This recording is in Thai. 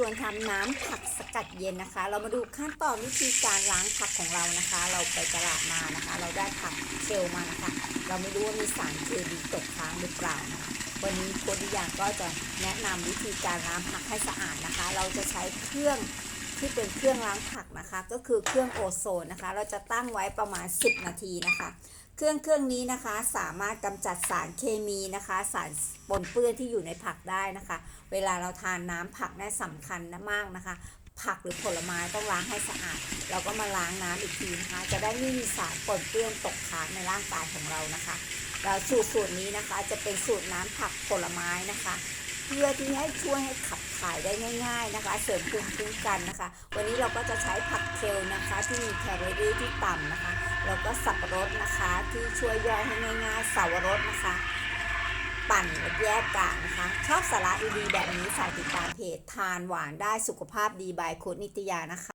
ชวนทำน้ำผักสกัดเย็นนะคะ เรามาดูขั้นตอนวิธีการล้างผักของเรานะคะ เราไปตลาดมานะคะ เราได้ผักเชลมานะคะ เราไม่รู้ว่ามีสารเคมีตกค้างหรือเปล่านะคะวันนี้โคดดิยางก็จะแนะนำวิธีการล้างผักให้สะอาดนะคะ เราจะใช้เครื่องที่เป็นเครื่องล้างผักนะคะ ก็คือเครื่องโอโซนนะคะ เราจะตั้งไว้ประมาณ 10 นาทีนะคะ เครื่องเครื่องนี้นะคะสามารถกำจัดสารเคมีนะคะ สารปนเปื้อนที่อยู่ในผักได้นะคะ เวลาเราทานน้ำผักนี่ยสำคัญนะมากนะคะ ผักหรือผลไม้ต้องล้างให้สะอาด เราก็มาล้างน้ำอีกทีนะคะ จะได้ไม่มีสารปนเปื้อนตกค้างในร่างกายของเรานะคะแล้วสูตรสูตรนี้นะคะจะเป็นสูตรน้ำผักผลไม้นะคะ เพื่อที่ให้ช่วยให้ขับถ่ายได้ง่าย ๆนะคะ เสริมภูมิคุ้มกันนะคะ วันนี้เราก็จะใช้ผักเคลนะคะ ที่มีแคลอรี่ที่ต่ำนะคะแล้วก็สับปะรดนะคะที่ช่วยย่อยให้ง่ายๆสาวรสนะคะ ปั่นแยกกากนะคะ ชอบสาระดีๆแบบนี้ฝากติดตามเพจทานหวานได้สุขภาพดีบายโค้ดนิตยานะคะ